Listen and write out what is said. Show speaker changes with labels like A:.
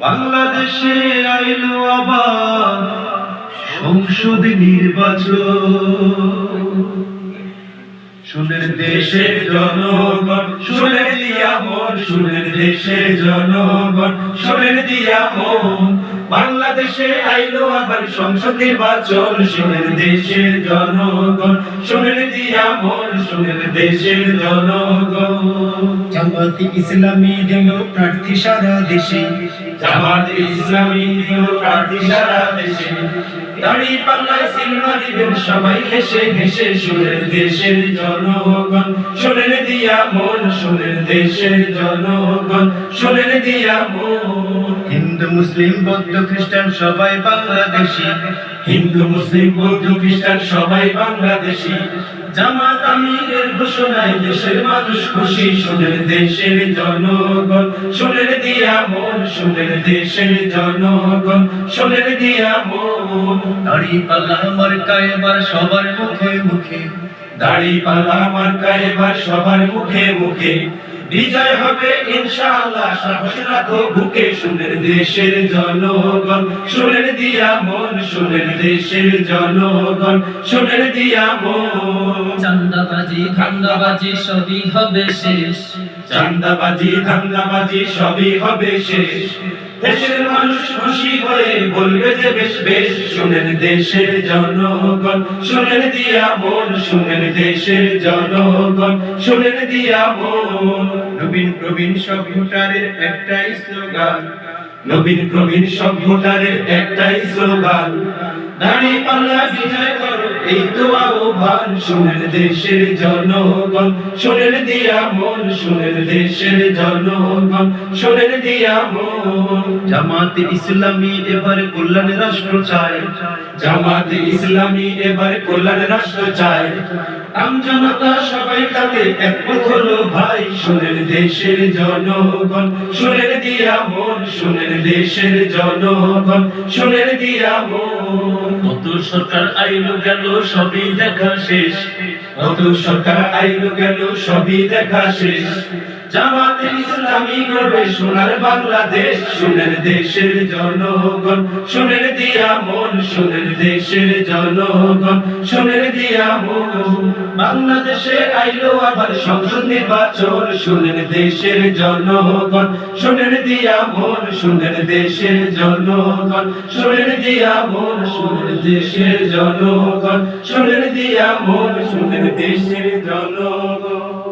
A: বাংলাদেশে আইলো আবার সংসদ নির্বাচন। শুনের দেশের জনগণ শুনের দিয়া মন শুনের দেশের জনগণ শুনের দিয়া মন। বাংলাদেশে আইলো আবার সংসদ নির্বাচন শুনের দেশের জনগণ শুনের দিয়া মন শুনের দেশের জনগণ।
B: জামাতি ইসলামী দিল প্রার্থী সারা দেশে।
A: জামাতি ইসলামী দিল প্রার্থী সারা দেশে। দাড়ি পাল্লায় সিনেমা সবাই হেসে হেসে শুনের দেশের জনগণ, শোনেন দিয়া মন, শোনেন দেশের জনগণ, শোনেন দিয়া মন।
B: হিন্দু, মুসলিম, বৌদ্ধ, খ্রিস্টান, সবাই বাংলাদেশি।
A: হিন্দু মুসলিম বৌদ্ধ খ্রিস্টান সবাই বাংলাদেশি। জামাত আমিরের ঘোষণায় দেশের মানুষ খুশি। শুনের দেশের জনগণ শুনের দিয়া মন শুনের দেশের জনগণ শুনের দিয়া মন।
B: দাড়ি পাল্লা মার্কা এবার সবার মুখে মুখে।
A: দাড়ি পাল্লা মার্কা এবার সবার মুখে মুখে। বিজয় হবে ইনশাআল্লাহ সাহস রাখো বুকে শুনের দেশের জনগণ। শুনের দিয়া মন শুনের দেশের জনগণ। শুনের দিয়া মন।
C: চান্দাবাজি ধান্দাবাজি সবই হবে শেষ।
A: চান্দাবাজি ধান্দাবাজি সবই হবে শেষ। দেশের মানুষ খুশি হয়ে বলবে যে বেশ বেশ, শুনেন দেশের জনগণ, শুনেন দিয়া মন, শুনেন দেশের জনগণ, শুনেন দিয়া মন।
B: নবীন, প্রবীণ সব ভোটারের একটাই স্লোগান
A: নবীন প্রবীণ সব ভোটারের একটাই স্লোগান দাড়ি পাল্লা বিজয় করো। এই তো আহ্বান শুনেন দেশের জনগণ শুনেন দিয়া মন শুনেন দেশের জনগণ শুনেন দিয়া মন।
B: জামাতে ইসলামী এবার কল্যাণ রাষ্ট্র চায়।
A: জামাতে ইসলামী এবার কল্যাণ রাষ্ট্র চায়। আম জনতা সবাই তাতে একমত হলো ভাই। শোনেন দেশের জনগণ শোনেন দিয়া মন শোনেন দেশের জনগণ শোনেন দিয়া মন।
C: কত সরকার আইলো গেল সবই দেখা শেষ।
A: কত সরকার আইলো গেল সবই দেখা শেষ। জামাতে ইসলামী করবে সোনার বাংলাদেশ শুনেন দেশের জনগণ। শুনেন দিয়া মন শুনেন দেশের জনগণ। শুনেন দিয়া মন। বাংলাদেশে আইলো আবার সংসদ নির্বাচন শুনেন দেশের জনগণ। শুনেন দিয়া মন শুনেন দেশের জনগণ। শুনেন দিয়া মন শুনেন দেশের জনগণ। শুনেন দিয়া মন শুনেন দেশের জনগণ।